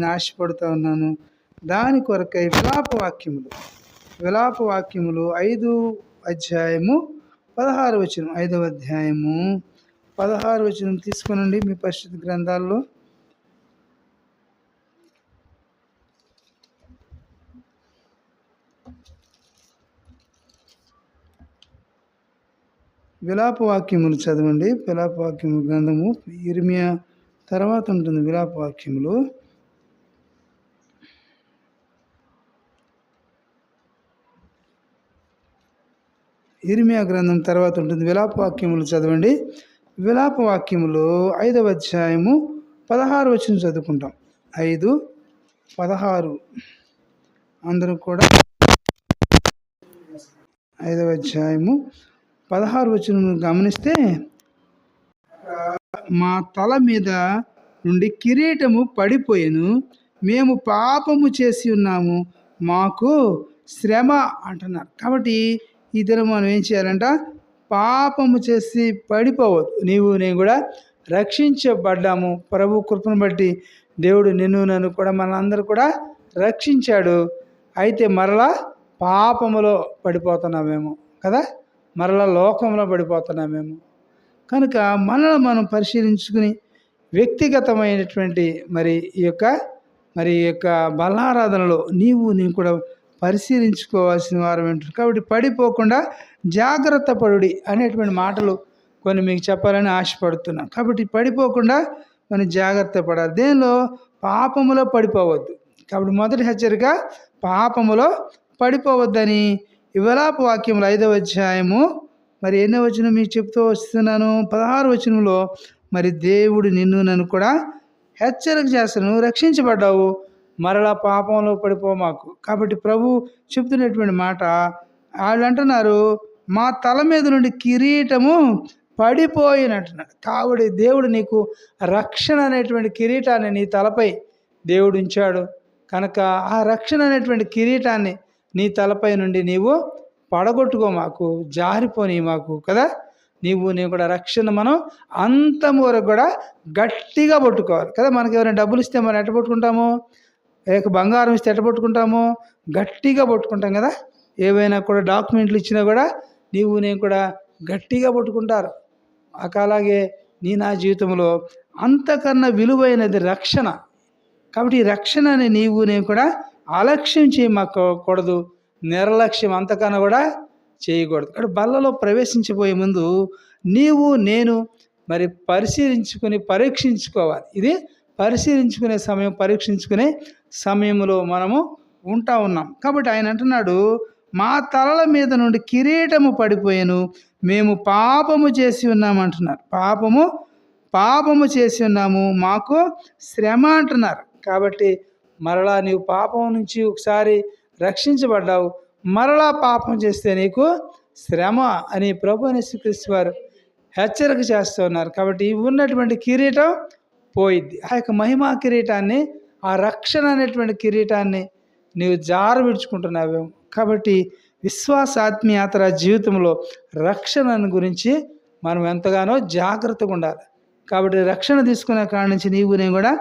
నేను ఆశపడుతూ ఉన్నాను. దాని కొరకై విలాప వాక్యములు. విలాప వాక్యములు ఐదు అధ్యాయము పదహారు వచనం ఐదవ అధ్యాయము పదహారు వచనం తీసుకునండి మీ పరిస్థితి గ్రంథాల్లో. విలాప వాక్యములు చదవండి. విలాప వాక్యము గ్రంథము ఇరిమియా తర్వాత ఉంటుంది విలాప ఇరిమియా గ్రంథం తర్వాత ఉంటుంది. విలాపవాక్యములు చదవండి. విలాపవాక్యములు ఐదవ అధ్యాయము పదహారు వచ్చిన చదువుకుంటాం. ఐదు పదహారు. అందరూ కూడా ఐదవ అధ్యాయము పదహారు వచ్చిన గమనిస్తే మా తల మీద నుండి కిరీటము పడిపోయాను. మేము పాపము చేసి ఉన్నాము. మాకు శ్రమ అంటున్నారు. కాబట్టి ఈ దినం మనం ఏం చేయాలంట? పాపము చేసి పడిపోవద్దు. నీవు నేను కూడా రక్షించబడ్డాము. ప్రభు కృపను బట్టి దేవుడు నిన్ను నన్ను కూడా మనందరూ కూడా రక్షించాడు. అయితే మరలా పాపములో పడిపోతున్నామేమో కదా? మరలా లోకంలో పడిపోతున్నామేమో కనుక మనల్ని మనం పరిశీలించుకుని వ్యక్తిగతమైనటువంటి మరి ఈ యొక్క మరి ఈ యొక్క బలారాధనలో నీవు నేను కూడా పరిశీలించుకోవాల్సిన వారం వింటారు కాబట్టి పడిపోకుండా జాగ్రత్త పడుడి అనేటువంటి మాటలు కొన్ని మీకు చెప్పాలని ఆశపడుతున్నాను. కాబట్టి పడిపోకుండా మనం జాగ్రత్త పడాలి. దేనిలో? పాపములో పడిపోవద్దు. కాబట్టి మొదటి హెచ్చరిక పాపములో పడిపోవద్దని ఇవలాపు వాక్యములు ఐదవ అధ్యాయము మరి ఎన్నో వచనం మీకు చెప్తూ వస్తున్నాను. పదహారు వచనంలో మరి దేవుడు నిన్ను నన్ను కూడా హెచ్చరిక చేస్తాను. రక్షించబడ్డావు. మరలా పాపంలో పడిపో మాకు. కాబట్టి ప్రభు చెప్తున్నటువంటి మాట వాళ్ళు అంటున్నారు మా తల మీద నుండి కిరీటము పడిపోయినట్టున్నాడు కాబట్టి దేవుడు నీకు రక్షణ అనేటువంటి కిరీటాన్ని నీ తలపై దేవుడు ఉంచాడు. కనుక ఆ రక్షణ అనేటువంటి కిరీటాన్ని నీ తలపై నుండి నీవు పడగొట్టుకో మాకు జారిపోని మాకు కదా. నీవు నీవు కూడా రక్షణ మనం అంతం వరకు కూడా గట్టిగా పట్టుకోవాలి కదా. మనకి ఎవరైనా డబ్బులు ఇస్తే మనం ఎట్ట పట్టుకుంటాము? లేక బంగారం ఇస్తే ఎట్ట పట్టుకుంటాము? గట్టిగా పట్టుకుంటాం కదా? ఏవైనా కూడా డాక్యుమెంట్లు ఇచ్చినా కూడా నీవు నేను కూడా గట్టిగా పట్టుకుంటారు. అలాగే నీ నా జీవితంలో అంతకన్నా విలువైనది రక్షణ. కాబట్టి ఈ రక్షణని నీవు నేను కూడా అలక్ష్యం చేయకూడదు నిర్లక్ష్యం అంతకన్నా కూడా చేయకూడదు. కాబట్టి బల్లలో ప్రవేశించిపోయే ముందు నీవు నేను మరి పరిశీలించుకొని పరీక్షించుకోవాలి. ఇది పరిశీలించుకునే సమయం పరీక్షించుకునే సమయంలో మనము ఉంటా ఉన్నాం. కాబట్టి ఆయన అంటున్నాడు మా తలల మీద నుండి కిరీటము పడిపోయాను మేము పాపము చేసి ఉన్నామంటున్నారు పాపము పాపము చేసి ఉన్నాము మాకు శ్రమ అంటున్నారు. కాబట్టి మరలా నీవు పాపం నుంచి ఒకసారి రక్షించబడ్డావు మరలా పాపం చేస్తే నీకు శ్రమ అని ప్రభు అని శ్రీకృష్ణ వారు హెచ్చరిక చేస్తూ ఉన్నారు. కాబట్టి ఉన్నటువంటి కిరీటం పోయిద్ది. ఆ యొక్క మహిమా కిరీటాన్ని ఆ రక్షణ అనేటువంటి కిరీటాన్ని నీవు జారు విడుచుకుంటున్నావేమో. కాబట్టి విశ్వాసాత్మీయాత్ర జీవితంలో రక్షణను గురించి మనం ఎంతగానో జాగ్రత్తగా ఉండాలి. కాబట్టి రక్షణ తీసుకునే కాడ నుంచి నీవు నేను కూడా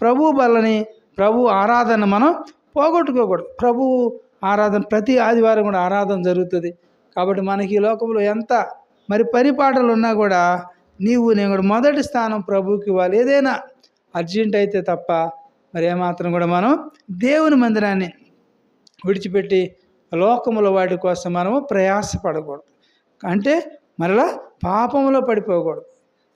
ప్రభు బలని ప్రభు ఆరాధన మనం పోగొట్టుకోకూడదు. ప్రభు ఆరాధన ప్రతి ఆదివారం కూడా ఆరాధన జరుగుతుంది. కాబట్టి మనకి ఈ లోకంలో ఎంత మరి పరిపాటలు ఉన్నా కూడా నీవు నేను కూడా మొదటి స్థానం ప్రభుకి ఇవ్వాలి. ఏదైనా అర్జెంట్ అయితే తప్ప మరి ఏమాత్రం కూడా మనం దేవుని మందిరాన్ని విడిచిపెట్టి లోకముల వాటి కోసం మనము ప్రయాసపడకూడదు. అంటే మరలా పాపములో పడిపోకూడదు.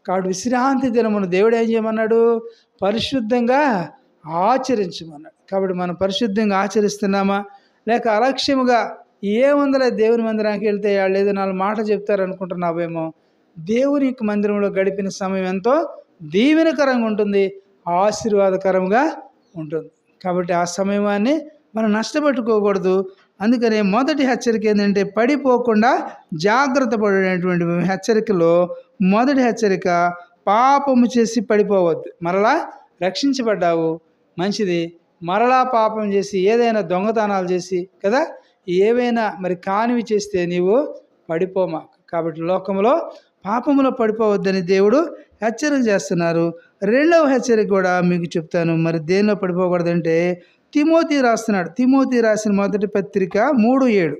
కాబట్టి విశ్రాంతి దినమును దేవుడు ఏం చేయమన్నాడు? పరిశుద్ధంగా ఆచరించమన్నాడు. కాబట్టి మనం పరిశుద్ధంగా ఆచరిస్తున్నామా? లేక అలక్ష్యముగా ఏముందలే దేవుని మందిరానికి వెళ్తే వాళ్ళు ఏదో నాలుగు మాట చెప్తారు అనుకుంటున్నావేమో దేవుని యొక్క మందిరంలో గడిపిన సమయం ఎంతో దీవెనకరంగా ఉంటుంది ఆశీర్వాదకరంగా ఉంటుంది. కాబట్టి ఆ సమయాన్ని మనం నష్టపెట్టుకోకూడదు. అందుకనే మొదటి హెచ్చరిక ఏంటంటే పడిపోకుండా జాగ్రత్త పడేటువంటి హెచ్చరికలో మొదటి హెచ్చరిక పాపము చేసి పడిపోవద్దు. మరలా రక్షించబడ్డావు. మంచిది. మరలా పాపం చేసి ఏదైనా దొంగతనాలు చేసి కదా? ఏవైనా మరి కానివి చేస్తే నీవు పడిపోమా? కాబట్టి లోకంలో పాపంలో పడిపోవద్దని దేవుడు హెచ్చరిక చేస్తున్నారు. రెండవ హెచ్చరిక కూడా మీకు చెప్తాను. మరి దేనిలో పడిపోకూడదంటే తిమోతి రాస్తున్నాడు. తిమోతి రాసిన మొదటి పత్రిక మూడు ఏడు.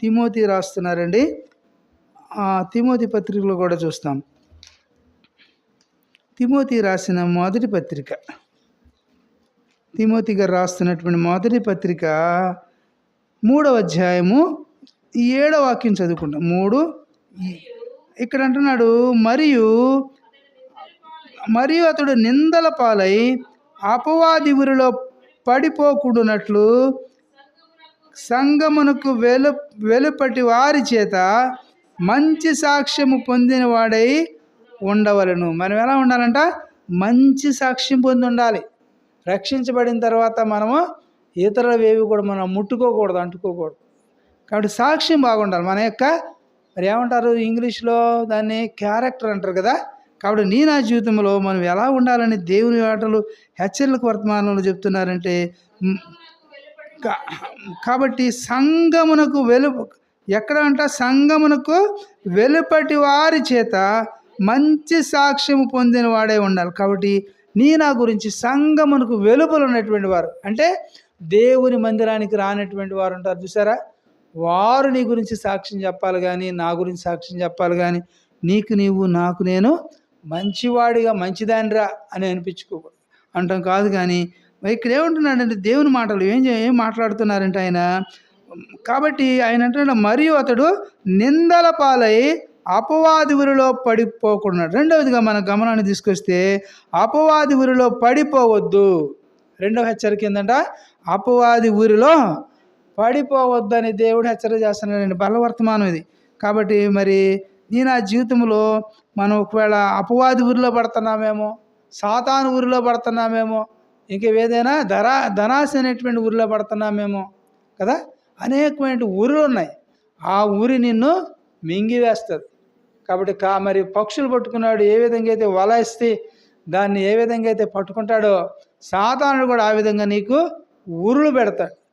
తిమోతి రాస్తున్నారండి. తిమోతి పత్రికలో కూడా చూస్తాం. తిమోతి రాసిన మొదటి పత్రిక. తిమోతి గారు రాస్తున్నటువంటి మొదటి పత్రిక మూడవ అధ్యాయము ఈ ఏడవ వాక్యం చదువుకుంటాం. మూడు ఈ- ఇక్కడ అంటున్నాడు మరియు మరియు అతడు నిందల పాలై అపవాది ఊరిలో పడిపోకుండానట్లు సంగమునకు వెలు వెలుపటి వారి చేత మంచి సాక్ష్యము పొందిన వాడై ఉండవలను. మనం ఎలా ఉండాలంట? మంచి సాక్ష్యం పొంది ఉండాలి. రక్షించబడిన తర్వాత మనము ఇతరులు ఏవి కూడా మనం ముట్టుకోకూడదు అంటుకోకూడదు. కాబట్టి సాక్ష్యం బాగుండాలి. మన యొక్క మరి ఏమంటారు? ఇంగ్లీష్లో దాన్ని క్యారెక్టర్ అంటారు కదా? కాబట్టి నీ నా జీవితంలో మనం ఎలా ఉండాలని దేవుని ఆటలు హెచ్చరికలకు వర్తమానంలో చెప్తున్నారంటే కాబట్టి సంగమునకు వెలు ఎక్కడ అంట? సంగమునకు వెలుపటి వారి చేత మంచి సాక్ష్యము పొందిన వాడే ఉండాలి. కాబట్టి నీ నా గురించి సంగమునకు వెలుపలు ఉన్నటువంటి వారు. అంటే దేవుని మందిరానికి రానటువంటి వారు ఉంటారు. చూసారా వారు నీ గురించి సాక్ష్యం చెప్పాలి కానీ నా గురించి సాక్ష్యం చెప్పాలి కానీ నీకు నీవు నాకు నేను మంచివాడిగా మంచిదానిరా అని అనిపించుకోకూడదు అంటాం కాదు కానీ ఇక్కడ ఏమంటున్నాడంటే దేవుని మాటలు ఏం ఏం మాట్లాడుతున్నారంటే ఆయన కాబట్టి ఆయన అంటున్నాడు మరియు అతడు నిందల పాలై అపవాది ఊరిలో పడిపోకుండా రెండవదిగా మన గమనాన్ని తీసుకొస్తే అపవాది ఊరిలో పడిపోవద్దు. రెండవ హెచ్చరిక ఏంటంట అపవాది ఊరిలో పడిపోవద్దని దేవుడు హెచ్చరిక చేస్తున్నాడండి. బలవర్తమానం ఇది. కాబట్టి మరి నీ నా జీవితంలో మనం ఒకవేళ అపవాది ఊరిలో పడుతున్నామేమో సాతాను ఊరిలో పడుతున్నామేమో ఇంకా ఏదైనా ధరా ధనాశ అనేటువంటి ఊరిలో పడుతున్నామేమో కదా అనేకమైన ఊరులు ఉన్నాయి. ఆ ఊరి నిన్ను మింగివేస్తుంది. కాబట్టి కా మరి పక్షులు పట్టుకున్నాడు ఏ విధంగా అయితే వల దాన్ని ఏ విధంగా అయితే పట్టుకుంటాడో సాతానుడు కూడా ఆ విధంగా నీకు ఊరులు పెడతాడు.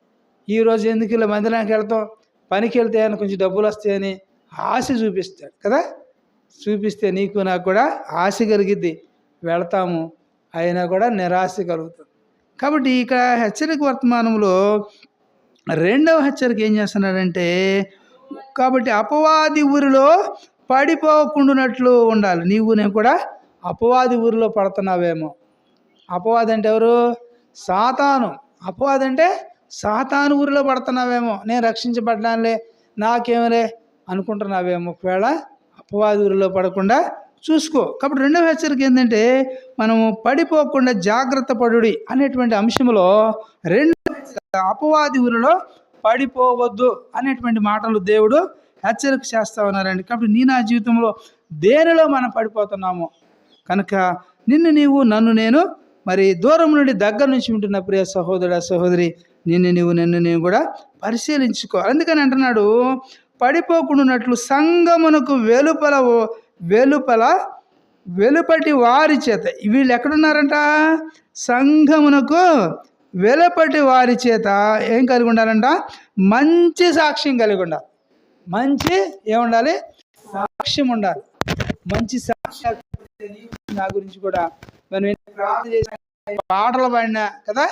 ఈరోజు ఎందుకు ఇలా మందిరానికి వెళ్తాం పనికి వెళ్తే ఆయన కొంచెం డబ్బులు వస్తాయని ఆశ చూపిస్తాడు కదా? చూపిస్తే నీకు నాకు కూడా ఆశ కలిగిద్ది. వెళ్తాము. అయినా కూడా నిరాశ కలుగుతుంది. కాబట్టి ఇక హెచ్చరిక వర్తమానంలో రెండవ హెచ్చరిక ఏం చేస్తున్నాడంటే కాబట్టి అపవాది ఊరిలో పడిపోకుండానట్లు ఉండాలి. నీవు నేను కూడా అపవాది ఊరిలో పడుతున్నావేమో. అపవాది అంటే ఎవరు? సాతాను. అపవాది అంటే సాతాను ఊరిలో పడుతున్నావేమో నేను రక్షించబడ్డానులే నాకేమలే అనుకుంటున్నావేమో. ఒకవేళ అపవాది ఊరిలో పడకుండా చూసుకో. కాబట్టి రెండవ హెచ్చరిక ఏంటంటే మనము పడిపోకుండా జాగ్రత్త పడుడి అనేటువంటి అంశంలో రెండు అపవాది ఊరిలో పడిపోవద్దు అనేటువంటి మాటలు దేవుడు హెచ్చరిక చేస్తా ఉన్నారండి. కాబట్టి నీ నా జీవితంలో దేనిలో మనం పడిపోతున్నామో కనుక నిన్ను నీవు నన్ను నేను మరి దూరం నుండి దగ్గర నుంచి ఉంటున్న ప్రియ సహోదరుడు సహోదరి నిన్ను నీవు నిన్ను నేను కూడా పరిశీలించుకో అందుకని అంటున్నాడు పడిపోకుండాన్నట్లు సంగమునకు వెలుపల వెలుపల వెలుపటి వారి చేత. వీళ్ళు ఎక్కడున్నారంట? సంఘమునకు వెలుపటి వారి చేత ఏం కలిగి ఉండాలంట? మంచి సాక్ష్యం కలిగి ఉండాలి. మంచి ఏముండాలి? సాక్ష్యం ఉండాలి. మంచి సాక్ష్యం నా గురించి కూడా మనం ప్రార్థన పాటలు పాడినా కదా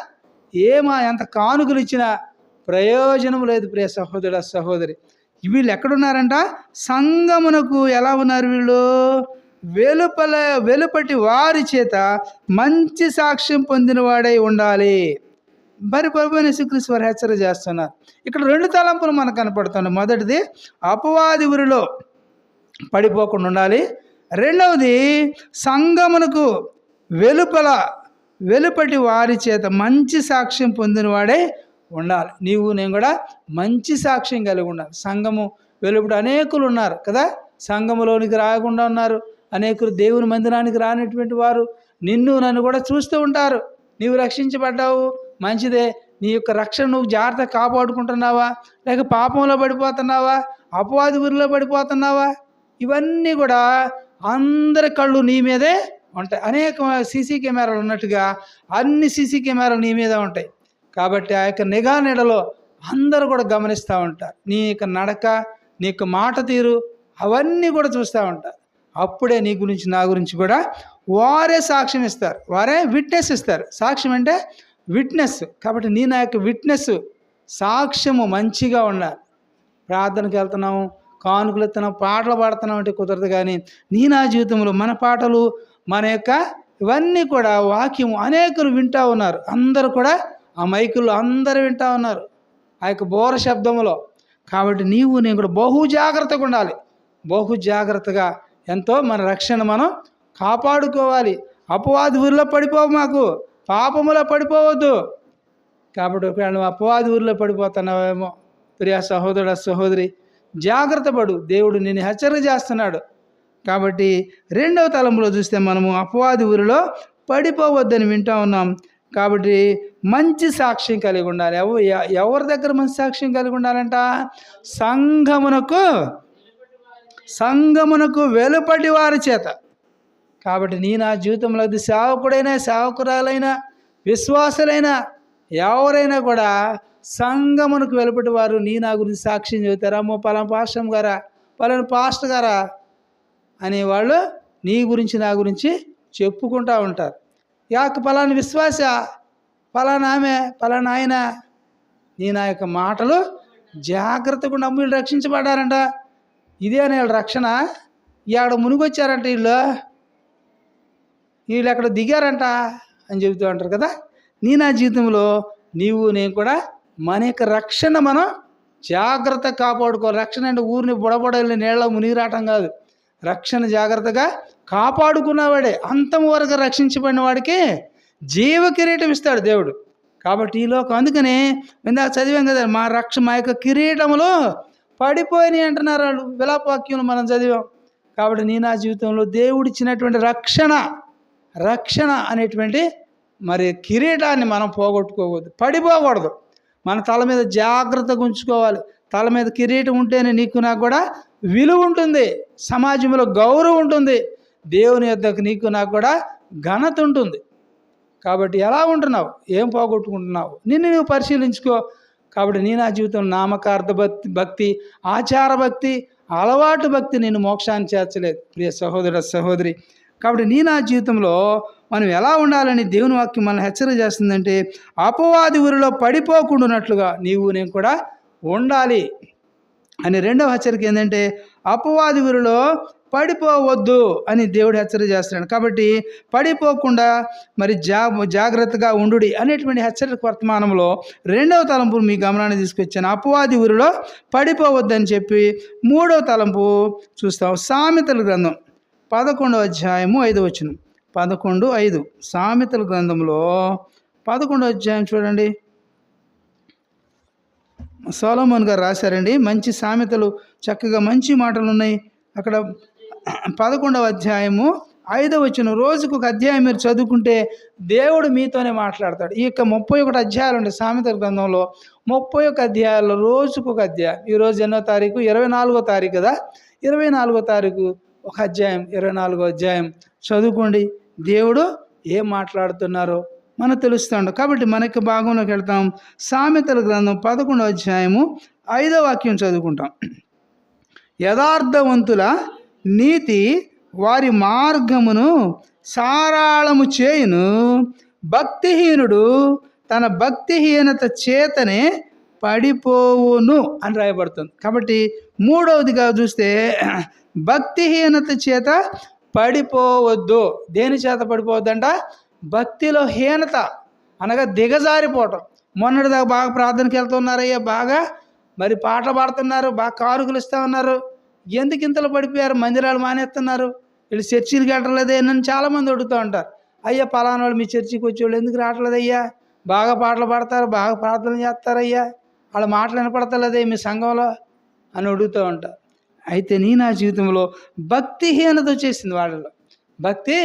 ఏమా ఎంత కానుకలు ఇచ్చినా ప్రయోజనం లేదు ప్రియ సహోదరుడ సహోదరి. వీళ్ళు ఎక్కడున్నారంట? సంగమునకు ఎలా ఉన్నారు వీళ్ళు? వెలుపల వెలుపటి వారి చేత మంచి సాక్ష్యం పొందిన వాడై ఉండాలి. మరి ప్రభుని శ్రీకృష్ణ వారు హెచ్చరిక చేస్తున్నారు. ఇక్కడ రెండు తలంపులు మనకు కనపడుతున్నాయి. మొదటిది అపవాది ఊరిలో పడిపోకుండా ఉండాలి. రెండవది సంగమునకు వెలుపల వెలుపటి వారి చేత మంచి సాక్ష్యం పొందిన వాడే ఉండాలి. నీవు నేను కూడా మంచి సాక్ష్యం కలిగి ఉండాలి. సంఘము వెలుపటి అనేకులు ఉన్నారు కదా? సంఘములోనికి రాకుండా ఉన్నారు. అనేకులు దేవుని మందిరానికి రానటువంటి వారు నిన్ను నన్ను కూడా చూస్తూ ఉంటారు. నీవు రక్షించబడ్డావు. మంచిదే. నీ యొక్క రక్షణ నువ్వు జాగ్రత్త కాపాడుకుంటున్నావా? లేక పాపంలో పడిపోతున్నావా? అపవాది ఊరిలో పడిపోతున్నావా? ఇవన్నీ కూడా అందరి కళ్ళు నీ మీదే ఉంటాయి. అనేక సీసీ కెమెరాలు ఉన్నట్టుగా అన్ని సీసీ కెమెరాలు నీ మీద ఉంటాయి. కాబట్టి ఆ యొక్క నిఘా నీడలో అందరూ కూడా గమనిస్తూ ఉంటారు. నీ యొక్క నడక నీ యొక్క మాట తీరు అవన్నీ కూడా చూస్తూ ఉంటారు. అప్పుడే నీ గురించి నా గురించి కూడా వారే సాక్ష్యం ఇస్తారు. వారే విట్నెస్ ఇస్తారు. సాక్ష్యం అంటే విట్నెస్ కాబట్టి నీ నా యొక్క విట్నెస్ సాక్ష్యము మంచిగా ఉండాలి. ప్రార్థనకి వెళ్తున్నాము కానుకలు ఎత్తున్నాం పాటలు పాడుతున్నాం అంటే కుదరదు కానీ నీ నా జీవితంలో మన పాటలు మన యొక్క ఇవన్నీ కూడా వాక్యం అనేకులు వింటూ ఉన్నారు. అందరూ కూడా ఆ మైకుల్లో అందరూ వింటూ ఉన్నారు. ఆ యొక్క బోర శబ్దంలో కాబట్టి నీవు నేను కూడా బహు జాగ్రత్తగా ఉండాలి. బహు జాగ్రత్తగా ఎంతో మన రక్షణ మనం కాపాడుకోవాలి. అపవాది ఊరిలో పడిపోవు మాకు. పాపములో పడిపోవద్దు. కాబట్టి ఒకవేళ నువ్వు అపవాది ఊరిలో పడిపోతున్నావేమో ప్రియ సహోదరుడు సహోదరి జాగ్రత్త పడు. దేవుడు నిన్ను హెచ్చరిక చేస్తున్నాడు. కాబట్టి రెండవ తలంపులో చూస్తే మనము అపవాది ఊరిలో పడిపోవద్దని వింటా ఉన్నాం. కాబట్టి మంచి సాక్ష్యం కలిగి ఉండాలి. ఎవ ఎ- ఎవరి దగ్గర మంచి సాక్ష్యం కలిగి ఉండాలంట? సంఘమునకు సంఘమునకు వెలుపటి వారి చేత. కాబట్టి నీ నా జీవితంలో అది సేవకుడైనా సేవకురాలైనా విశ్వాసులైనా ఎవరైనా కూడా సంఘమునకు వెలుపటి వారు నీ నా గురించి సాక్ష్యం చెబుతారా? అమ్మో పలానా పాస్టమ్ గారా? పలానా పాస్టర్ గారా? అనేవాళ్ళు నీ గురించి నా గురించి చెప్పుకుంటూ ఉంటారు. యాక పలాని విశ్వాస పలానా ఆమె పలానా ఆయన నీ నా యొక్క మాటలు జాగ్రత్తగా ఉండి వీళ్ళు రక్షించబడ్డారంట. ఇదే అనే వీళ్ళ రక్షణ. ఇవాడ మునిగొచ్చారంట వీళ్ళు. వీళ్ళు ఎక్కడ దిగారంట అని చెబుతూ ఉంటారు కదా. నీ నా జీవితంలో నీవు నేను కూడా మన యొక్క రక్షణ మనం జాగ్రత్త కాపాడుకో రక్షణ అంటే ఊరిని బుడబుడల్ని నీళ్ళ మునిగిరాటం కాదు. రక్షణ జాగ్రత్తగా కాపాడుకున్నవాడే అంతం వరకు రక్షించబడిన వాడికి జీవ కిరీటం ఇస్తాడు దేవుడు. కాబట్టి ఈ లోకం అందుకనే ఇందాక చదివాం కదా మా రక్ష మా యొక్క కిరీటములో పడిపోయినాయి అంటున్నారు వాళ్ళు. విలాపవాక్యం మనం చదివాం. కాబట్టి నీ నా జీవితంలో దేవుడిచ్చినటువంటి రక్షణ రక్షణ అనేటువంటి మరి కిరీటాన్ని మనం పోగొట్టుకోకూడదు. పడిపోకూడదు. మన తల మీద జాగ్రత్తగా ఉంచుకోవాలి. తల మీద కిరీటం ఉంటేనే నీకు నాకు కూడా విలువ ఉంటుంది. సమాజంలో గౌరవం ఉంటుంది. దేవుని యొద్దకు నీకు నాకు కూడా ఘనత ఉంటుంది. కాబట్టి ఎలా ఉంటున్నావు? ఏం పోగొట్టుకుంటున్నావు? నిన్ను నువ్వు పరిశీలించుకో. కాబట్టి నీ నా జీవితం నామకార్థ భక్తి భక్తి ఆచార భక్తి అలవాటు భక్తి నేను మోక్షాన్ని చేర్చలేదు. ప్రియ సహోదర సహోదరి. కాబట్టి నీ నా జీవితంలో మనం ఎలా ఉండాలని దేవుని వాక్యం మనల్ని హెచ్చరిక చేస్తుందంటే అపవాది ఊరిలో పడిపోకుండా నీవు నేను కూడా ఉండాలి. అని రెండవ హెచ్చరిక ఏంటంటే అపవాది ఊరిలో పడిపోవద్దు అని దేవుడు హెచ్చరిక చేస్తున్నాడు. కాబట్టి పడిపోకుండా మరి జా జాగ్రత్తగా ఉండుడి అనేటువంటి హెచ్చరిక వర్తమానంలో రెండవ తలంపు మీ గమనాన్ని తీసుకొచ్చాను. అపవాది ఊరిలో పడిపోవద్దని చెప్పి మూడవ తలంపు చూస్తాం. సామెతల గ్రంథం పదకొండవ అధ్యాయము ఐదు వచ్చిన పదకొండు ఐదు. సామెతల గ్రంథంలో పదకొండవ అధ్యాయం చూడండి. సోలమోన్ గారు రాశారండి. మంచి సామెతలు చక్కగా మంచి మాటలు ఉన్నాయి అక్కడ పదకొండవ అధ్యాయము ఐదవ వచ్చిన రోజుకు ఒక అధ్యాయం మీరు చదువుకుంటే దేవుడు మీతోనే మాట్లాడతాడు. ఈ యొక్క ముప్పై ఒకటి అధ్యాయాలు ఉండే సామెతల గ్రంథంలో ముప్పై ఒక అధ్యాయాల్లో రోజుకు ఒక అధ్యాయం. ఈరోజు ఎన్నో తారీఖు? ఇరవై నాలుగో తారీఖు కదా? ఇరవై నాలుగో తారీఖు ఒక అధ్యాయం ఇరవై నాలుగో అధ్యాయం చదువుకోండి. దేవుడు ఏం మాట్లాడుతున్నారో మనకు తెలుస్తాడు. కాబట్టి మనకి భాగంలోకి వెళ్తాం. సామెతల గ్రంథం పదకొండవ అధ్యాయము ఐదో వాక్యం చదువుకుంటాం. యథార్థవంతుల నీతి వారి మార్గమును సారాళము చేయును. భక్తిహీనుడు తన భక్తిహీనత చేతనే పడిపోవును అని రాయబడుతుంది. కాబట్టి మూడవదిగా చూస్తే భక్తిహీనత చేత పడిపోవద్దు. దేని చేత పడిపోవద్దంట? భక్తిలో హీనత అనగా దిగజారిపోవటం. మొన్నటిదాకా బాగా ప్రార్థనకి వెళ్తున్నారయ్యా బాగా మరి పాటలు పాడుతున్నారు బాగా కారుకులు ఇస్తూ ఉన్నారు. ఎందుకు ఇంతలో పడిపోయారు? మందిరాలు మానేస్తున్నారు. వీళ్ళు చర్చిలకు వెళ్ళలేదే నన్ను చాలామంది అడుగుతూ ఉంటారు. అయ్యా పలానా వాళ్ళు మీ చర్చికి వచ్చేవాళ్ళు ఎందుకు రావట్లేదు అయ్యా బాగా పాటలు పాడతారు బాగా ప్రార్థన చేస్తారయ్యా. వాళ్ళ మాటలు వినపడతలేదే మీ సంఘంలో అని అడుగుతూ ఉంటారు. అయితే నీ నా జీవితంలో భక్తిహీనత వచ్చేసింది వాళ్ళలో. భక్తి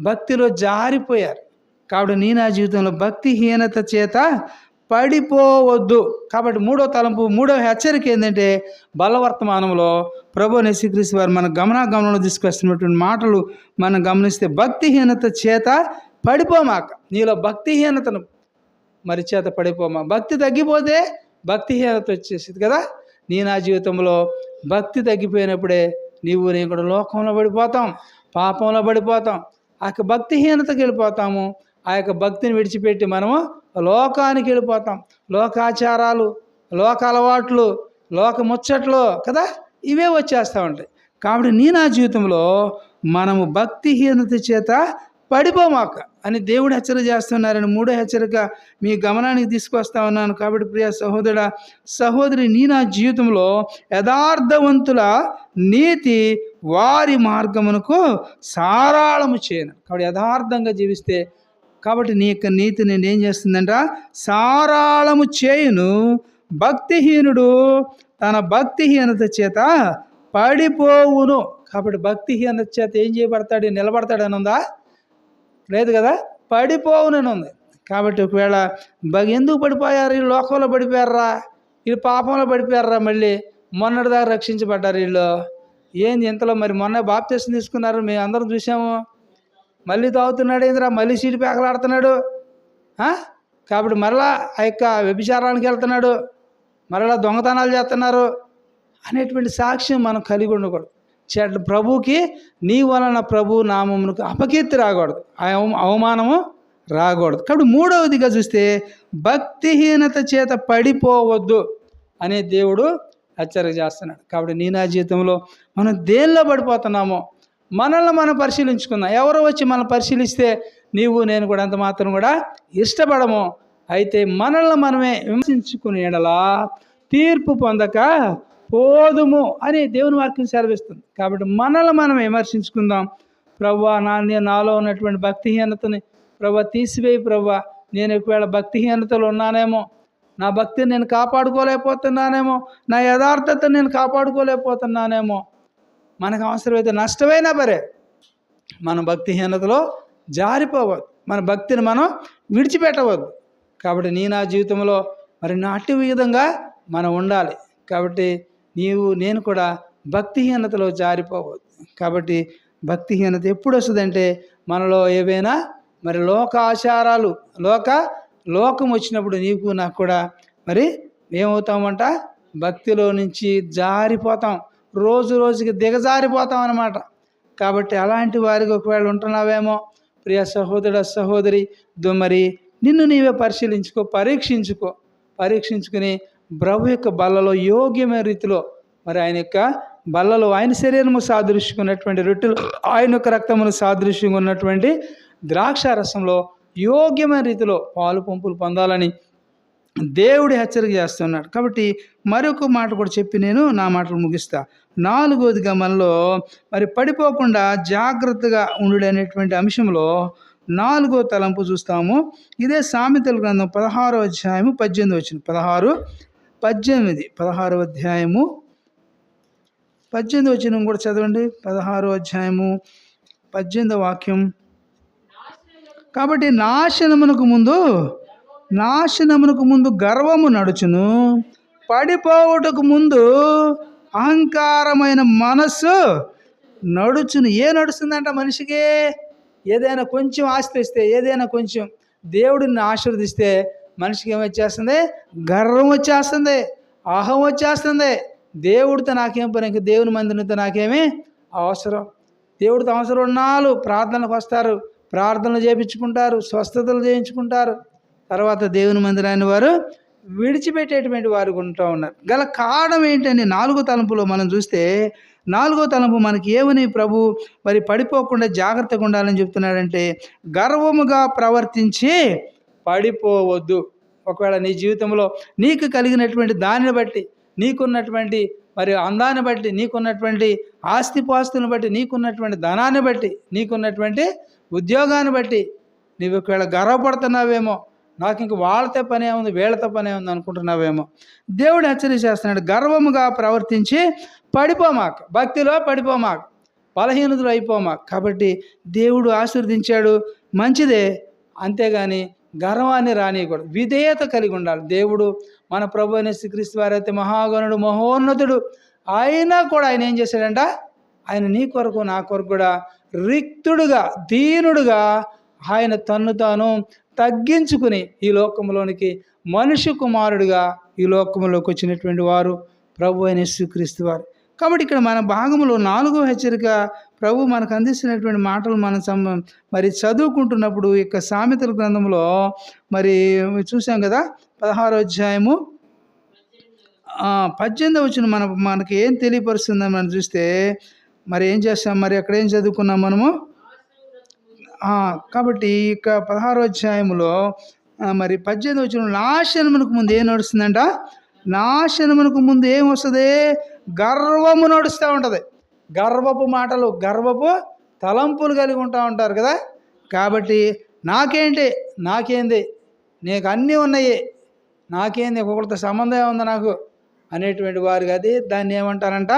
భక్తిలో జారిపోయారు. కాబట్టి నీ నా జీవితంలో భక్తిహీనత చేత పడిపోవద్దు. కాబట్టి మూడో తలంపు మూడో హెచ్చరిక ఏంటంటే బలవర్తమానంలో ప్రభు నెసిక్రీస్ వారు మన గమనాగమనంలో తీసుకొస్తున్నటువంటి మాటలు మనం గమనిస్తే భక్తిహీనత చేత పడిపోమాక. నీలో భక్తిహీనతను మరి చేత పడిపోమా భక్తి తగ్గిపోతే భక్తిహీనత వచ్చేసింది కదా? నీ నా జీవితంలో భక్తి తగ్గిపోయినప్పుడే నీవు నేను కూడా లోకంలో పడిపోతాం పాపంలో పడిపోతాం. ఆ యొక్క భక్తిహీనతకి వెళ్ళిపోతాము. ఆ యొక్క భక్తిని విడిచిపెట్టి మనము లోకానికి వెళ్ళిపోతాం. లోకాచారాలు లోక అలవాట్లు లోక ముచ్చట్లు కదా? ఇవే వచ్చేస్తూ ఉంటాయి. కాబట్టి నీ నా జీవితంలో మనము భక్తిహీనత చేత పడిపోమాక అని దేవుడు హెచ్చరిక చేస్తున్నారని మూడో హెచ్చరిక మీ గమనానికి తీసుకొస్తా ఉన్నాను. కాబట్టి ప్రియ సహోదరుడ సహోదరి నీ నా జీవితంలో యథార్థవంతుల నీతి వారి మార్గమునకు సారాళము చేయను. కాబట్టి యథార్థంగా జీవిస్తే కాబట్టి నీ యొక్క నీతి నేను ఏం చేస్తుందంట? సారాళము చేయును. భక్తిహీనుడు తన భక్తిహీనత చేత పడిపోవును. కాబట్టి భక్తిహీనత చేత ఏం చేయబడతాడు? నిలబడతాడని ఉందా లేదు కదా? పడిపోవునని ఉంది కాబట్టి ఒకవేళ బ ఎందుకు పడిపోయారు? ఈ లోకంలో పడిపోయారా? వీళ్ళు పాపంలో పడిపోయారా మళ్ళీ? మొన్నటిదాకా రక్షించబడ్డారు వీళ్ళు? ఏంది ఇంతలో మరి మొన్న బాప్తీసం తీసుకున్నారు మేము అందరం చూసాము. మళ్ళీ తాగుతున్నాడు ఏందిరా మళ్ళీ సీటు పేకలాడుతున్నాడు. కాబట్టి మరలా ఆ యొక్క వ్యభిచారానికి వెళ్తున్నాడు. మరలా దొంగతనాలు చేస్తున్నారు అనేటువంటి సాక్ష్యం మనం కలిగి ఉండకూడదు. చెడ్డ ప్రభుకి నీ వలన ప్రభు నామమునకు అపకీర్తి రాకూడదు. ఆ అవ- అవమానము రాకూడదు. కాబట్టి మూడవదిగా చూస్తే భక్తిహీనత చేత పడిపోవద్దు అనే దేవుడు హెచ్చరిక చేస్తున్నాడు. కాబట్టి నీ నా జీవితంలో మనం దేనిలో పడిపోతున్నామో మనల్ని మనం పరిశీలించుకుందాం. ఎవరో వచ్చి మనం పరిశీలిస్తే నీవు నేను కూడా అంత మాత్రం కూడా ఇష్టపడము. అయితే మనల్ని మనమే విమర్శించుకునే ఎడలా తీర్పు పొందక పోదుము అని దేవుని వాక్యం సెలవిస్తుంది. కాబట్టి మనల్ని మనం విమర్శించుకుందాం. ప్రవ్వా నా నాలో ఉన్నటువంటి భక్తిహీనతని ప్రభా తీసివేయి ప్రవ్వా. నేను ఒకవేళ భక్తిహీనతలు ఉన్నానేమో నా భక్తిని నేను కాపాడుకోలేకపోతున్నానేమో నా యథార్థతను నేను కాపాడుకోలేకపోతున్నానేమో మనకు అవసరమైతే నష్టమైనా పరే మన భక్తిహీనతలో జారిపోవద్దు. మన భక్తిని మనం విడిచిపెట్టవద్దు. కాబట్టి నీ నా జీవితంలో మరి నాటి విధంగా మనం ఉండాలి. కాబట్టి నీవు నేను కూడా భక్తిహీనతలో జారిపోవద్దు. కాబట్టి భక్తిహీనత ఎప్పుడు వస్తుందంటే మనలో ఏవైనా మరి లోక ఆచారాలు లోక లోకం వచ్చినప్పుడు నీకు నాకు కూడా మరి ఏమవుతామంట భక్తిలో నుంచి జారిపోతాం. రోజు రోజుకి దిగజారిపోతాం అన్నమాట. కాబట్టి అలాంటి వారికి ఒకవేళ ఉంటున్నావేమో ప్రియ సహోదర సహోదరి దుమ్మరి నిన్ను నీవే పరిశీలించుకో పరీక్షించుకో. పరీక్షించుకుని ప్రభు యొక్క బల్లలో యోగ్యమైన రీతిలో మరి ఆయన యొక్క బల్లలో ఆయన శరీరము సాదృశ్యుకున్నటువంటి రొట్టెలు ఆయన యొక్క రక్తమును సాదృశ్యంగా ఉన్నటువంటి ద్రాక్ష రసంలో యోగ్యమైన రీతిలో పాలు పంపులు పొందాలని దేవుడి హెచ్చరిక చేస్తున్నాడు. కాబట్టి మరొక మాట కూడా చెప్పి నేను నా మాటలు ముగిస్తా. నాలుగోదిగా మనలో మరి పడిపోకుండా జాగ్రత్తగా ఉండు అనేటువంటి అంశంలో నాలుగో తలంపు చూస్తాము. ఇదే సామెతల గ్రంథం పదహారో అధ్యాయము పద్దెనిమిది వచ్చింది పదహారు పద్దెనిమిది పదహారో అధ్యాయము. పద్దెనిమిది వచ్చిన కూడా చదవండి. పదహారో అధ్యాయము పద్దెనిమిది వాక్యం. కాబట్టి నాశనమునకు ముందు నాశనమునకు ముందు గర్వము నడుచును. పడిపోవుటకు ముందు అహంకారమైన మనస్సు నడుచును. ఏ నడుస్తుందంట మనిషికి? ఏదైనా కొంచెం ఆశ్రయిస్తే ఏదైనా కొంచెం దేవుడిని ఆశీర్వదిస్తే మనిషికి ఏమొచ్చేస్తుంది గర్వం వచ్చేస్తుంది అహం వచ్చేస్తుంది. దేవుడితో నాకేం పని? ఇంకా దేవుని మందిరంతో నాకేమి అవసరం? దేవుడితో అవసరం ఉన్నాళ్ళు ప్రార్థనలకు వస్తారు. ప్రార్థనలు చేయించుకుంటారు స్వస్థతలు చేయించుకుంటారు. తర్వాత దేవుని మందిరాన్ని వారు విడిచిపెట్టేటువంటి వారు ఉంటూ ఉన్నారు. గల కారణం ఏంటని నాలుగో తలంపులో మనం చూస్తే నాలుగో తలంపు మనకి ఏమని ప్రభు మరి పడిపోకుండా జాగ్రత్తగా ఉండాలని చెప్తున్నాడంటే గర్వముగా ప్రవర్తించి పడిపోవద్దు. ఒకవేళ నీ జీవితంలో నీకు కలిగినటువంటి దానిని బట్టి నీకున్నటువంటి మరి అందాన్ని బట్టి నీకున్నటువంటి ఆస్తిపాస్తులను బట్టి నీకున్నటువంటి ధనాన్ని బట్టి నీకున్నటువంటి ఉద్యోగాన్ని బట్టి నీవు ఒకవేళ గర్వపడుతున్నావేమో నాకు ఇంక వాళ్ళతో పనే ఉంది వీళ్ళతో పనే ఉంది అనుకుంటున్నావేమో దేవుడు హెచ్చరిచేస్తున్నాడు గర్వముగా ప్రవర్తించి పడిపోమాక భక్తిలో పడిపోమాక బలహీనతలు అయిపోమాక. కాబట్టి దేవుడు ఆశీర్వదించాడు మంచిదే అంతేగాని గర్వాన్ని రానియకూడదు విధేయత కలిగి ఉండాలి. దేవుడు మన ప్రభు అయిన శ్రీక్రీస్తు వారైతే మహాగణుడు మహోన్నతుడు అయినా కూడా ఆయన ఏం చేశాడంట? ఆయన నీ కొరకు నా కొరకు కూడా రిక్తుడుగా దీనుడుగా ఆయన తన్ను తాను తగ్గించుకుని ఈ లోకంలోనికి మనుషు కుమారుడిగా ఈ లోకంలోకి వచ్చినటువంటి వారు ప్రభు అయిన స్వీకరిస్తూ వారు. కాబట్టి ఇక్కడ మన భాగంలో నాలుగో హెచ్చరిక ప్రభు మనకు అందిస్తున్నటువంటి మాటలు మనం సం మరి చదువుకుంటున్నప్పుడు ఇక సామెతల గ్రంథంలో మరి చూసాం కదా పదహారో అధ్యాయము. పద్దెనిమిది వచ్చిన మన మనకి ఏం తెలియపరుస్తుందని మనం చూస్తే మరి ఏం చేస్తాం? మరి అక్కడ ఏం చదువుకున్నాం మనము? కాబట్టి ఇక పదహారో అధ్యాయంలో మరి పద్దెనిమిది వచ్చిన నాశనమునకు ముందు ఏం నడుస్తుందంట? నాశనమునకు ముందు ఏం వస్తుంది? గర్వము నడుస్తూ ఉంటుంది. గర్వపు మాటలు గర్వపు తలంపులు కలిగి ఉంటా ఉంటారు కదా? కాబట్టి నాకేంటి? నాకేంది? నీకు అన్నీ ఉన్నాయి. నాకేంది? ఒకరితో సంబంధం ఉంది నాకు? అనేటువంటి వారికి అది దాన్ని ఏమంటారంట?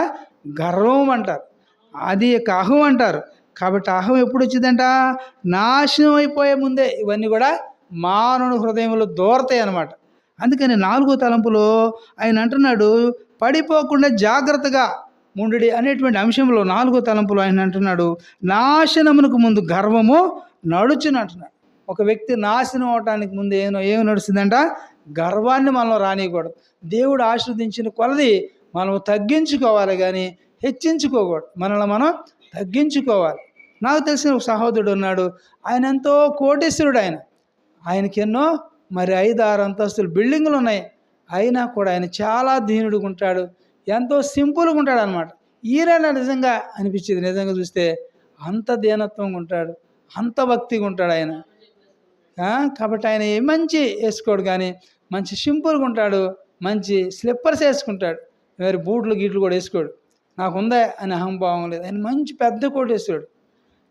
గర్వం అంటారు. అది యొక్క అహం అంటారు. కాబట్టి అహం ఎప్పుడు వచ్చిందంట నాశనం అయిపోయే ముందే. ఇవన్నీ కూడా మానవుని హృదయంలో దూరతాయి అనమాట అందుకని నాలుగో తలంపులో ఆయన అంటున్నాడు పడిపోకుండా జాగ్రత్తగా ముండి అనేటువంటి అంశంలో నాలుగో తలంపులో ఆయన అంటున్నాడు నాశనమునకు ముందు గర్వము నడుచును అంటున్నాడు. ఒక వ్యక్తి నాశనం అవటానికి ముందు ఏమో ఏమి నడుస్తుందంట? గర్వాన్ని మనం రానియకూడదు. దేవుడు ఆశీర్వదించిన కొలది మనం తగ్గించుకోవాలి కానీ హెచ్చించుకోకూడదు. మనల్ని మనం తగ్గించుకోవాలి. నాకు తెలిసిన ఒక సహోదరుడు ఉన్నాడు. ఆయన ఎంతో కోటేశ్వరుడు ఆయన. ఆయనకి ఎన్నో మరి ఐదు ఆరు అంతస్తులు బిల్డింగులు ఉన్నాయి. అయినా కూడా ఆయన చాలా దీనుడుగా ఉంటాడు. ఎంతో సింపుల్గా ఉంటాడు అనమాట ఈయన నిజంగా అనిపించేది. నిజంగా చూస్తే అంత దీనత్వంగా ఉంటాడు. అంత భక్తిగా ఉంటాడు ఆయన. కాబట్టి ఆయన ఏ మంచి వేసుకోడు కానీ మంచి సింపుల్గా ఉంటాడు. మంచి స్లిప్పర్స్ వేసుకుంటాడు. మరి బూట్లు గీట్లు కూడా వేసుకోడు. నాకు ఉందా అని అహంభావం లేదు. ఆయన మంచి పెద్ద కోటేశ్వరుడు.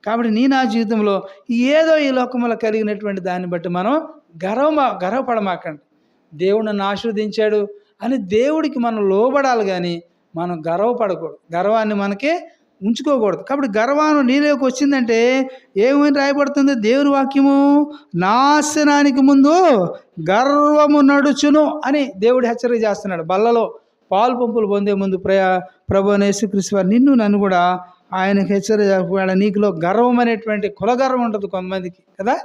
కాబట్టి నీ నా జీవితంలో ఏదో ఈ లోకంలో కలిగినటువంటి దాన్ని బట్టి మనం గర్వ గర్వపడమాకండి. దేవుడు నన్ను ఆశీర్వదించాడు అని దేవుడికి మనం లోబడాలి కానీ మనం గర్వపడకూడదు. గర్వాన్ని మనకి ఉంచుకోకూడదు. కాబట్టి గర్వాన్ని నీలోకి వచ్చిందంటే ఏమని రాయబడుతుంది? దేవుని వాక్యము నాశనానికి ముందు గర్వము నడుచును అని దేవుడు హెచ్చరిక చేస్తున్నాడు. బల్లలో పాలు పంపులు పొందే ముందు ప్రయా ప్రభు యేసుక్రీస్తు వారు నిన్ను నన్ను కూడా ఆయనకు హెచ్చరిక నీకులో గర్వం అనేటువంటి కులగర్వం ఉంటుంది కొంతమందికి కదా?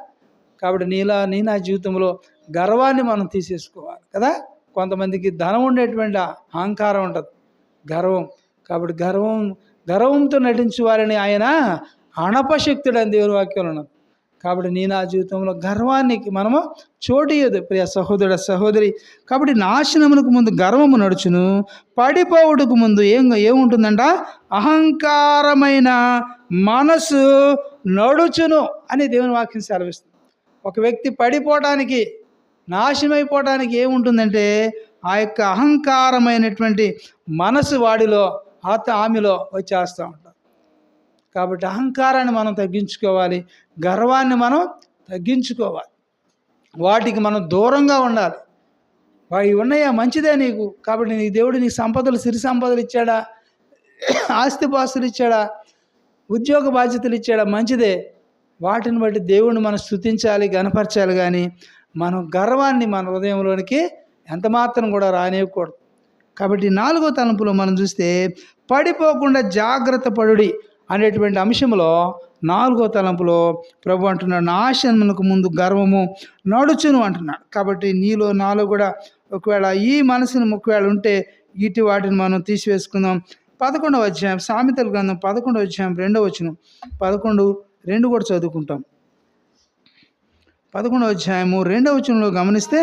కాబట్టి నీలా నీ నా జీవితంలో గర్వాన్ని మనం తీసేసుకోవాలి కదా? కొంతమందికి ధనం ఉండేటువంటి అహంకారం ఉంటుంది గర్వం. కాబట్టి గర్వం గర్వంతో నటించు వారిని ఆయన అణపశక్తుడు అని దేవుని వాక్యంలో ఉన్నది. కాబట్టి నీ నా జీవితంలో గర్వానికి మనము చోటియదు ప్రియ సహోదర సహోదరి కాబట్టి నాశనమునకు ముందు గర్వము నడుచును. పడిపోవుటకు ముందు ఏం ఏముంటుందంట? అహంకారమైన మనసు నడుచును అని దేవుని వాక్యం సెలవిస్తుంది. ఒక వ్యక్తి పడిపోవడానికి నాశనమైపోవడానికి ఏముంటుందంటే ఆ యొక్క అహంకారమైనటువంటి మనసు వాడిలో ఆత ఆమెలో వచ్చేస్తూ ఉంటుంది. కాబట్టి అహంకారాన్ని మనం తగ్గించుకోవాలి గర్వాన్ని మనం తగ్గించుకోవాలి. వాటికి మనం దూరంగా ఉండాలి. వాయి ఉన్నాయా? మంచిదే నీకు. కాబట్టి నీ దేవుడు నీకు సంపదలు సిరి సంపదలు ఇచ్చాడా? ఆస్తిపాస్తులు ఇచ్చాడా? ఉద్యోగ బాధ్యతలు ఇచ్చాడా? మంచిదే. వాటిని బట్టి దేవుడిని మనం స్థుతించాలి గనపరచాలి కానీ మనం గర్వాన్ని మన హృదయంలోనికి ఎంత మాత్రం కూడా రానివ్వకూడదు. కాబట్టి నాలుగో తలంపులో మనం చూస్తే పడిపోకుండా జాగ్రత్త పడుడి. అనేటువంటి అంశంలో నాలుగో తలంపులో ప్రభు అంటున్నాడు నాశనమునకు ముందు గర్వము నడుచును అంటున్నాడు. కాబట్టి నీలో నాలో కూడా ఒకవేళ ఈ మనసును ఒకవేళ ఉంటే ఇటు వాటిని మనం తీసివేసుకుందాం. పదకొండవ అధ్యాయం సామెతలు గ్రంథం పదకొండవ అధ్యాయం రెండవ వచనం. పదకొండు రెండు కూడా చదువుకుంటాం. పదకొండవ అధ్యాయము రెండవ వచనంలో గమనిస్తే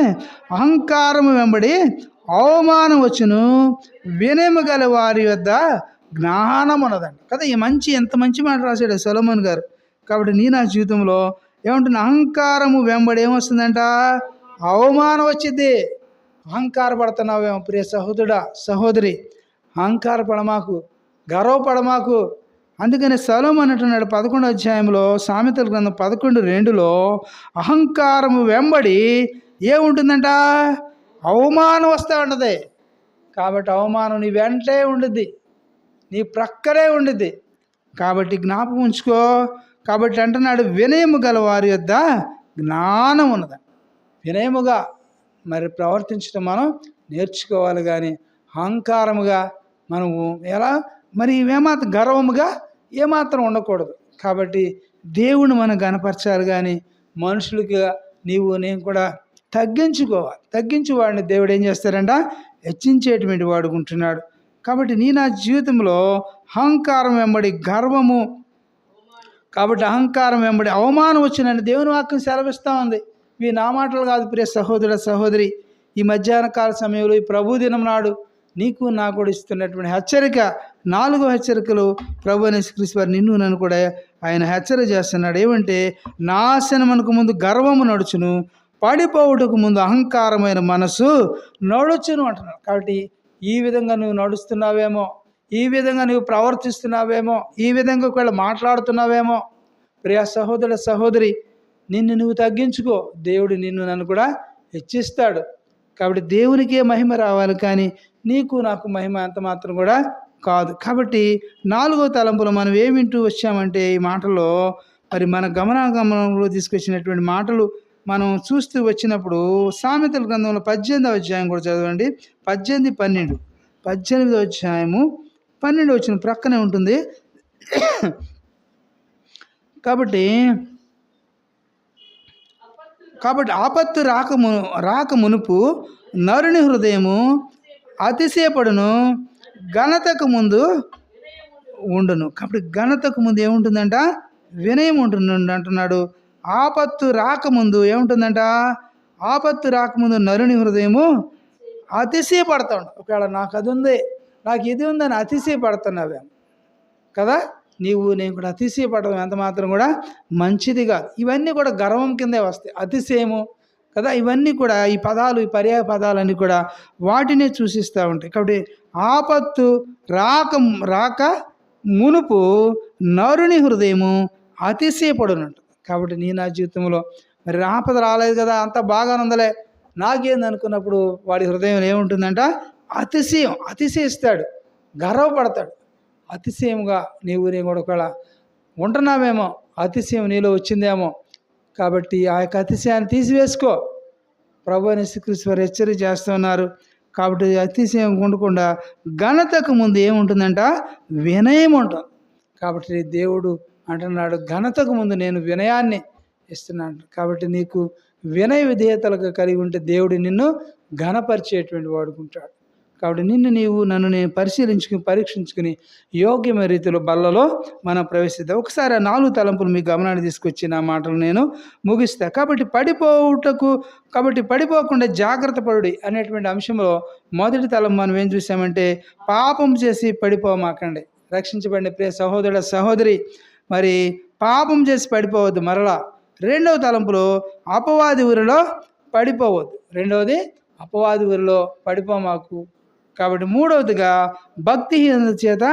అహంకారము వెంబడి అవమానం వచ్చును వినయము గల వారి వద్ద జ్ఞానం ఉన్నదండి కదా ఈ మంచి ఎంత మంచి మాట రాశాడు సొలమన్ గారు. కాబట్టి నీ నా జీవితంలో ఏమంటుంది అహంకారము వెంబడి ఏమొస్తుందంట? అవమానం వచ్చింది అహంకారపడుతున్నావేమో ప్రియ సహోదరుడా సహోదరి. అహంకారపడమాకు గర్వపడమాకు అందుకని సలం అంటున్నాడు పదకొండు అధ్యాయంలో సామెతల గ్రంథం పదకొండు రెండులో అహంకారము వెంబడి ఏముంటుందంట? అవమానం వస్తూ ఉంటుంది. కాబట్టి అవమానం నీ వెంటే ఉండుద్ది. నీ ప్రక్కనే ఉండుద్ది. కాబట్టి జ్ఞాపకం ఉంచుకో. కాబట్టి అంటున్నాడు వినయము గల వారి యొద్ద జ్ఞానం ఉన్నది. వినయముగా మరి ప్రవర్తించడం మనం నేర్చుకోవాలి కానీ అహంకారముగా మనము ఎలా? మరి ఏమాత్రం గర్వముగా ఏమాత్రం ఉండకూడదు. కాబట్టి దేవుని మనం గనపరచాలి కానీ మనుషులకి నీవు నేను కూడా తగ్గించుకోవాలి. తగ్గించి వాడిని దేవుడు ఏం చేస్తారంట హెచ్చించేటువంటి వాడుకుంటున్నాడు. కాబట్టి నీ నా జీవితంలో అహంకారం వెంబడి గర్వము. కాబట్టి అహంకారం వెంబడి అవమానం వచ్చిందని దేవుని వాక్యం సెలవిస్తూ ఉంది. ఇవి నా మాటలు కాదు ప్రియ సహోదర సహోదరి. ఈ మధ్యాహ్న కాల సమయంలో ఈ ప్రభు దినం నాడు నీకు నాకు కూడా ఇస్తున్నటువంటి హెచ్చరిక నాలుగో హెచ్చరికలు ప్రభు అనే వారు నిన్ను నన్ను కూడా ఆయన హెచ్చరిక చేస్తున్నాడు. ఏమంటే నాశనమునకు ముందు గర్వము నడుచును పడిపోవుటకు ముందు అహంకారమైన మనసు నడుచును అంటున్నాడు. కాబట్టి ఈ విధంగా నువ్వు నడుస్తున్నావేమో ఈ విధంగా నువ్వు ప్రవర్తిస్తున్నావేమో ఈ విధంగా ఒకవేళ మాట్లాడుతున్నావేమో ప్రియ సహోదర సహోదరి నిన్ను నువ్వు తగ్గించుకో. దేవుడు నిన్ను నన్ను కూడా హెచ్చిస్తాడు. కాబట్టి దేవునికే మహిమ రావాలి కానీ నీకు నాకు మహిమ అంత మాత్రం కూడా కాదు. కాబట్టి నాలుగో తలంపులో మనం ఏమింటూ వచ్చామంటే ఈ మాటల్లో మరి మన గమనాగమనంలో తీసుకొచ్చినటువంటి మాటలు మనం చూస్తూ వచ్చినప్పుడు సామెతల గ్రంథంలో పద్దెనిమిదవ అధ్యాయం కూడా చదవండి. పద్దెనిమిది పన్నెండు. పద్దెనిమిదవ అధ్యాయము పన్నెండు వచ్చిన ప్రక్కనే ఉంటుంది. కాబట్టి కాబట్టి ఆపత్తు రాకము రాక మునుపు నరుని హృదయము అతిశయపడును ఘనతకు ముందు ఉండును. కాబట్టి ఘనతకు ముందు ఏముంటుందంట? వినయం ఉంటుంది అంటున్నాడు. ఆపత్తు రాకముందు ఏముంటుందంట? ఆపత్తు రాకముందు నరుని హృదయము అతిశయపడతాడు ఒకవేళ నాకు అది ఉంది నాకు ఇది ఉందని అతిశయపడుతున్నావే. కదా? నీవు నేను కూడా అతిశయపడడం ఎంత మాత్రం కూడా మంచిది కాదు. ఇవన్నీ కూడా గర్వం కిందే వస్తాయి. అతిశయము కదా? ఇవన్నీ కూడా ఈ పదాలు ఈ పర్యాయ పదాలన్నీ కూడా వాటినే సూచిస్తూ ఉంటాయి. కాబట్టి ఆపత్తు రాక రాక మునుపు నరుని హృదయము అతిశయపడునంట. కాబట్టి నీ నా జీవితంలో మరి ఆపద రాలేదు కదా అంత బాగా ఉందలే నాకేంది అనుకున్నప్పుడు వాడి హృదయం ఏముంటుందంట? అతిశయం అతిశయిస్తాడు గర్వపడతాడు. అతిశయముగా నీవు నేను కూడా ఒకవేళ ఉంటున్నామేమో అతిశయం నీలో వచ్చిందేమో. కాబట్టి ఆ యొక్క అతిశయాన్ని తీసివేసుకో. ప్రభు అని శ్రీకృష్ణ హెచ్చరిక చేస్తున్నారు కాబట్టి అతిశయం ఉండకుండా ఘనతకు ముందు ఏముంటుందంట? వినయం ఉంటుంది. కాబట్టి దేవుడు అంటున్నాడు ఘనతకు ముందు నేను వినయాన్ని ఇస్తున్నాను. కాబట్టి నీకు వినయ విధేయతలకు కలిగి ఉంటే దేవుడు నిన్ను ఘనపరిచేటువంటి వాడుకుంటాడు. కాబట్టి నిన్ను నీవు నన్ను నేను పరిశీలించుకుని పరీక్షించుకుని యోగ్యమైన రీతిలో బల్లలో మనం ప్రవేశిద్దాం. ఒకసారి ఆ నాలుగు తలంపులు మీ గమనాన్ని తీసుకొచ్చి నా మాటలు నేను ముగిస్తా. కాబట్టి పడిపోవుటకు కాబట్టి పడిపోకుండా జాగ్రత్త పడుడి అనేటువంటి అంశంలో మొదటి తలం మనం ఏం చూసామంటే పాపం చేసి పడిపోమాకండి. రక్షించబడిన ప్రియ సహోదరుడ సహోదరి మరి పాపం చేసి పడిపోవద్దు మరలా. రెండవ తలంపులో అపవాది ఊరిలో పడిపోవద్దు. రెండవది అపవాది ఊరిలో పడిపోమాకు కాబట్టి మూడవదిగా భక్తిహీనత చేత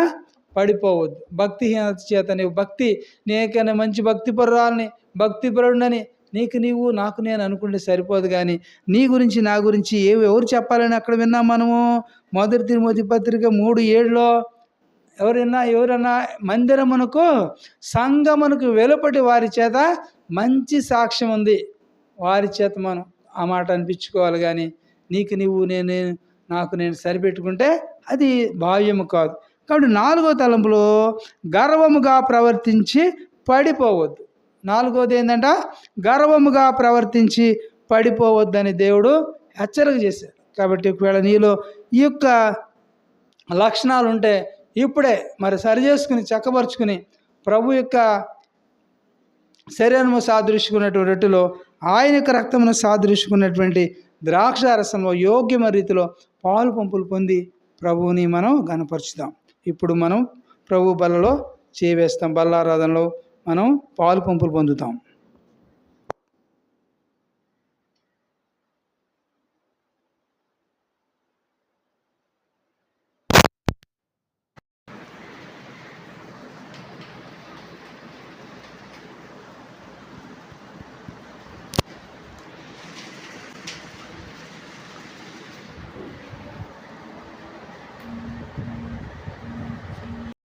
పడిపోవద్దు. భక్తిహీనత చేత నీవు భక్తి నీకైనా మంచి భక్తి పరురాలని భక్తి పరుడని నీకు నీవు నాకు నేను అనుకుంటే సరిపోదు కానీ నీ గురించి నా గురించి ఏవి ఎవరు చెప్పాలని అక్కడ విన్నాం మనము? మొదటి తిరుమతి పత్రిక మూడు ఏడులో ఎవరైనా ఎవరైనా మందిరమునకు సంఘమునకు వెలుపటి వారి చేత మంచి సాక్ష్యం ఉంది. వారి చేత మనం ఆ మాట అనిపించుకోవాలి కానీ నీకు నీవు నేను నాకు నేను సరిపెట్టుకుంటే అది భావ్యము కాదు. కాబట్టి నాలుగో తలంపులో గర్వముగా ప్రవర్తించి పడిపోవద్దు. నాలుగోది ఏంటంట గర్వముగా ప్రవర్తించి పడిపోవద్దని దేవుడు హెచ్చరిక చేశాడు. కాబట్టి ఒకవేళ నీలో ఈ యొక్క లక్షణాలు ఉంటే ఇప్పుడే మరి సరి చేసుకుని చక్కపరుచుకుని ప్రభు యొక్క శరీరము సాదృశ్యుకున్నటువంటి రొట్టెలో ఆయన యొక్క రక్తమును సాదృశ్యుకున్నటువంటి ద్రాక్ష రసంలో యోగ్యమైన రీతిలో పాలు పంపులు పొంది ప్రభువుని మనం గనపరుచుదాం ఇప్పుడు మనం ప్రభు బలలో చేవేస్తాం బల్లారాధనలో మనం పాలు పంపులు పొందుతాం.